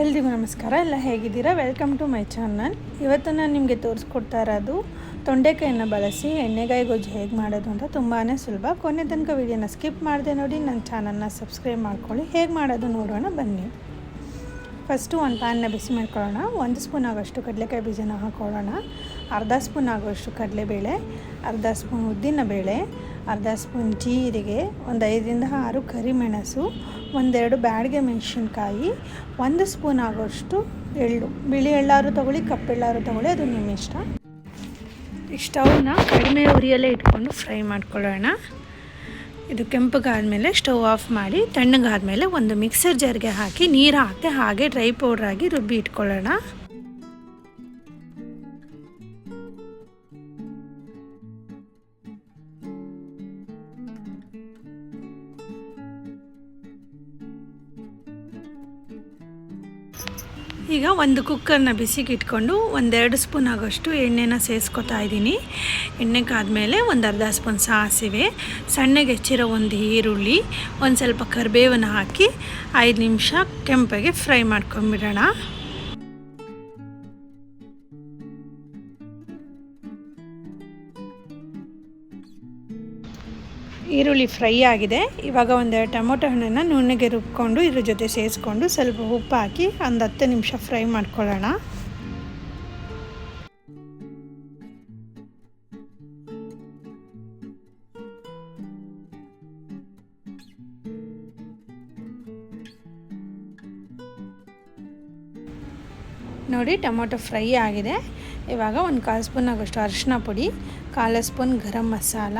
ಎಲ್ರಿಗೂ ನಮಸ್ಕಾರ, ಎಲ್ಲ ಹೇಗಿದ್ದೀರಾ? ವೆಲ್ಕಮ್ ಟು ಮೈ ಚಾನಲ್ ಇವತ್ತು ನಾನು ನಿಮಗೆ ತೋರಿಸ್ಕೊಡ್ತಾ ಇರೋದು ತೊಂಡೆಕಾಯನ್ನು ಬಳಸಿ ಎಣ್ಣೆಗಾಯಿ ಗೊಜ್ಜು ಹೇಗೆ ಮಾಡೋದು ಅಂತ ತುಂಬಾ ಸುಲಭ. ಕೊನೆ ತನಕ ವೀಡಿಯೋನ ಸ್ಕಿಪ್ ಮಾಡಿದೆ ನೋಡಿ, ನನ್ನ ಚಾನಲ್ನ ಸಬ್ಸ್ಕ್ರೈಬ್ ಮಾಡ್ಕೊಳ್ಳಿ. ಹೇಗೆ ಮಾಡೋದು ನೋಡೋಣ, ಬನ್ನಿ. ಫಸ್ಟು ಒಂದು ಪ್ಯಾನ್ನ ಬಿಸಿ ಮಾಡ್ಕೊಳ್ಳೋಣ. ಒಂದು ಸ್ಪೂನ್ ಆಗೋಷ್ಟು ಕಡಲೆಕಾಯಿ ಬೀಜನ ಹಾಕೊಳ್ಳೋಣ. ಅರ್ಧ ಸ್ಪೂನ್ ಆಗುವಷ್ಟು ಕಡಲೆಬೇಳೆ, ಅರ್ಧ ಸ್ಪೂನ್ ಉದ್ದಿನಬೇಳೆ ಅರ್ಧ ಸ್ಪೂನ್ ಜೀರಿಗೆ, ಒಂದು ಐದರಿಂದ ಆರು ಕರಿಮೆಣಸು, ಒಂದೆರಡು ಬ್ಯಾಡಿಗೆ ಮೆಣಸಿನ್ಕಾಯಿ, ಒಂದು ಸ್ಪೂನ್ ಆಗೋಷ್ಟು ಎಳ್ಳು. ಬಿಳಿ ಎಳ್ಳಾರು ತಗೊಳ್ಳಿ ಕಪ್ಪೆಳ್ಳಾರು ತಗೊಳ್ಳಿ, ಅದು ನಿಮ್ಮ ಇಷ್ಟ. ಸ್ಟವ್ನ ಕಡಿಮೆ ಉರಿಯಲ್ಲೇ ಇಟ್ಕೊಂಡು ಫ್ರೈ ಮಾಡ್ಕೊಳ್ಳೋಣ. ಇದು ಕೆಂಪಗಾದ್ಮೇಲೆ ಸ್ಟವ್ ಆಫ್ ಮಾಡಿ, ತಣ್ಣಗಾದ್ಮೇಲೆ ಒಂದು ಮಿಕ್ಸರ್ ಜಾರ್ಗೆ ಹಾಕಿ, ನೀರು ಹಾಕಿ, ಹಾಗೆ ಡ್ರೈ ಪೌಡ್ರಾಗಿ ರುಬ್ಬಿ ಇಟ್ಕೊಳ್ಳೋಣ. ಈಗ ಒಂದು ಕುಕ್ಕರ್ನ ಬಿಸಿಗೆ ಇಟ್ಕೊಂಡು ಒಂದೆರಡು ಸ್ಪೂನ್ ಆಗೋಷ್ಟು ಎಣ್ಣೆನ ಸೇರಿಸ್ಕೊತಾ ಇದ್ದೀನಿ. ಎಣ್ಣೆ ಕಾದ್ಮೇಲೆ ಒಂದು ಅರ್ಧ ಸ್ಪೂನ್ ಸಾಸಿವೆ, ಸಣ್ಣಗೆ ಹೆಚ್ಚಿರೋ ಒಂದು ಈರುಳ್ಳಿ, ಒಂದು ಸ್ವಲ್ಪ ಕರಿಬೇವನ್ನು ಹಾಕಿ ಐದು ನಿಮಿಷ ಕೆಂಪಗೆ ಫ್ರೈ ಮಾಡ್ಕೊಂಬಿಡೋಣ ಈರುಳ್ಳಿ ಫ್ರೈ ಆಗಿದೆ. ಇವಾಗ ಒಂದು ಟೊಮೊಟೊ ಹಣ್ಣನ್ನು ನುಣ್ಣಗೆ ರುಬ್ಕೊಂಡು ಇದ್ರ ಜೊತೆ ಸೇರಿಸ್ಕೊಂಡು ಸ್ವಲ್ಪ ಉಪ್ಪು ಹಾಕಿ ಒಂದು ಹತ್ತು ನಿಮಿಷ ಫ್ರೈ ಮಾಡ್ಕೊಳ್ಳೋಣ. ನೋಡಿ ಟೊಮೊಟೊ ಫ್ರೈ ಆಗಿದೆ. ಇವಾಗ ಒಂದು ಕಾಲು ಸ್ಪೂನ್ ಆಗೋಷ್ಟು ಅರಿಶಿನ ಪುಡಿ, ಕಾಲು ಸ್ಪೂನ್ ಗರಂ ಮಸಾಲ,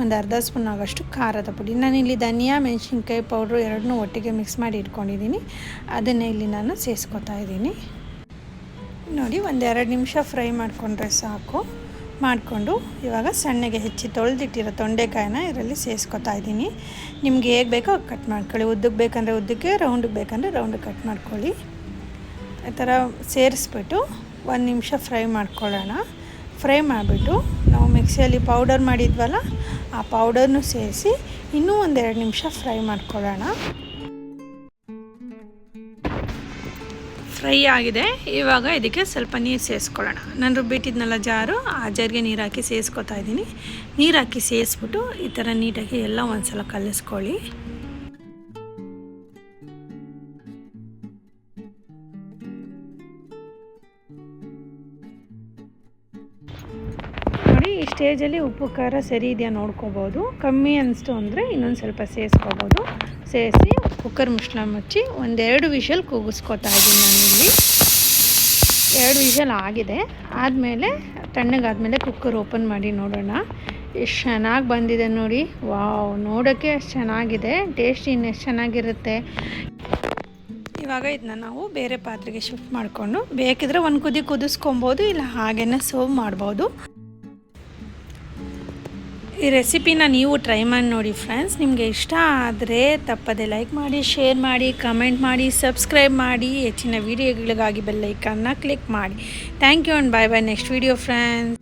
ಒಂದು ಅರ್ಧ ಸ್ಪೂನ್ ಆಗೋಷ್ಟು ಖಾರದ ಪುಡಿ. ನಾನಿಲ್ಲಿ ಧನಿಯಾ, ಮೆಣಸಿನ್ಕಾಯಿ ಪೌಡ್ರು ಎರಡನ್ನೂ ಒಟ್ಟಿಗೆ ಮಿಕ್ಸ್ ಮಾಡಿ ಇಟ್ಕೊಂಡಿದ್ದೀನಿ. ಅದನ್ನೇ ಇಲ್ಲಿ ನಾನು ಸೇರಿಸ್ಕೊತಾ ಇದ್ದೀನಿ. ನೋಡಿ ಒಂದೆರಡು ನಿಮಿಷ ಫ್ರೈ ಮಾಡಿಕೊಂಡ್ರೆ ಸಾಕು. ಮಾಡಿಕೊಂಡು ಇವಾಗ ಸಣ್ಣಗೆ ಹೆಚ್ಚಿ ತೊಳೆದಿಟ್ಟಿರೋ ತೊಂಡೆಕಾಯಿನ ಇದರಲ್ಲಿ ಸೇರಿಸ್ಕೊತಾ ಇದ್ದೀನಿ. ನಿಮ್ಗೆ ಹೇಗೆ ಬೇಕೋ ಕಟ್ ಮಾಡ್ಕೊಳ್ಳಿ. ಉದ್ದಕ್ಕೆ ಬೇಕಂದರೆ ಉದ್ದಕ್ಕೆ ರೌಂಡಿಗೆ ಬೇಕಂದರೆ ರೌಂಡಿಗೆ ಕಟ್ ಮಾಡ್ಕೊಳ್ಳಿ. ಈ ಥರ ಸೇರಿಸ್ಬಿಟ್ಟು ಒಂದು ನಿಮಿಷ ಫ್ರೈ ಮಾಡ್ಕೊಳ್ಳೋಣ. ಫ್ರೈ ಮಾಡಿಬಿಟ್ಟು ನಾವು ಮಿಕ್ಸಿಯಲ್ಲಿ ಪೌಡರ್ ಮಾಡಿದ್ವಲ್ಲ, ಆ ಪೌಡರ್ನು ಸೇರಿಸಿ ಇನ್ನೂ ಒಂದೆರಡು ನಿಮಿಷ ಫ್ರೈ ಮಾಡ್ಕೊಳ್ಳೋಣ. ಫ್ರೈ ಆಗಿದೆ. ಇವಾಗ ಇದಕ್ಕೆ ಸ್ವಲ್ಪ ನೀರು ಸೇರಿಸ್ಕೊಳ್ಳೋಣ. ನಾನು ರುಬ್ಬಿಟ್ಟಿದ್ನಲ್ಲ ಜಾರು, ಆ ಜಾರಿಗೆ ನೀರು ಹಾಕಿ ಸೇರಿಸ್ಕೊತಾ ಇದ್ದೀನಿ. ನೀರು ಹಾಕಿ ಸೇರಿಸ್ಬಿಟ್ಟು ಈ ಥರ ನೀಟಾಗಿ ಎಲ್ಲ ಒಂದು ಸಲ ಕಲಿಸ್ಕೊಳ್ಳಿ. ಈ ಸ್ಟೇಜಲ್ಲಿ ಉಪ್ಪು, ಖಾರ ಸರಿ ಇದೆಯಾ ನೋಡ್ಕೋಬೋದು. ಕಮ್ಮಿ ಅನಿಸ್ತು ಅಂದರೆ ಇನ್ನೊಂದು ಸ್ವಲ್ಪ ಸೇರಿಸ್ಕೋಬೋದು ಸೇರಿಸಿ ಕುಕ್ಕರ್ ಮುಚ್ಚಳ ಮುಚ್ಚಿ ಒಂದೆರಡು ವಿಷಲ್ ಕೂಗಿಸ್ಕೊತಾ ಇದ್ದೀನಿ ನಾನಿಲ್ಲಿ. ಎರಡು ವಿಷಲ್ ಆಗಿದೆ. ಆದಮೇಲೆ ತಣ್ಣಗಾದ್ಮೇಲೆ ಕುಕ್ಕರ್ ಓಪನ್ ಮಾಡಿ ನೋಡೋಣ. ಎಷ್ಟು ಚೆನ್ನಾಗಿ ಬಂದಿದೆ ನೋಡಿ. ವಾವ್ ನೋಡೋಕ್ಕೆ ಅಷ್ಟು ಚೆನ್ನಾಗಿದೆ. ಟೇಸ್ಟ್ ಇನ್ನು ಎಷ್ಟು ಚೆನ್ನಾಗಿರುತ್ತೆ. ಇವಾಗ ಇದನ್ನ ನಾವು ಬೇರೆ ಪಾತ್ರೆಗೆ ಶಿಫ್ಟ್ ಮಾಡಿಕೊಂಡು ಬೇಕಿದ್ರೆ ಒಂದು ಕುದಿ ಕುದಿಸ್ಕೊಬೋದು, ಇಲ್ಲ ಹಾಗೇನೆ ಸರ್ವ್ ಮಾಡ್ಬೋದು. ಈ ರೆಸಿಪಿನ ನೀವು ಟ್ರೈ ಮಾಡಿ ನೋಡಿ ಫ್ರೆಂಡ್ಸ್. ನಿಮಗೆ ಇಷ್ಟ ಆದರೆ ತಪ್ಪದೆ ಲೈಕ್ ಮಾಡಿ, ಶೇರ್ ಮಾಡಿ, ಕಮೆಂಟ್ ಮಾಡಿ, ಸಬ್ಸ್ಕ್ರೈಬ್ ಮಾಡಿ, ಹೆಚ್ಚಿನ ವೀಡಿಯೋಗಳಿಗಾಗಿ ಬೆಲ್ಲೈಕನ್ನ ಕ್ಲಿಕ್ ಮಾಡಿ. Thank you and bye bye next video friends.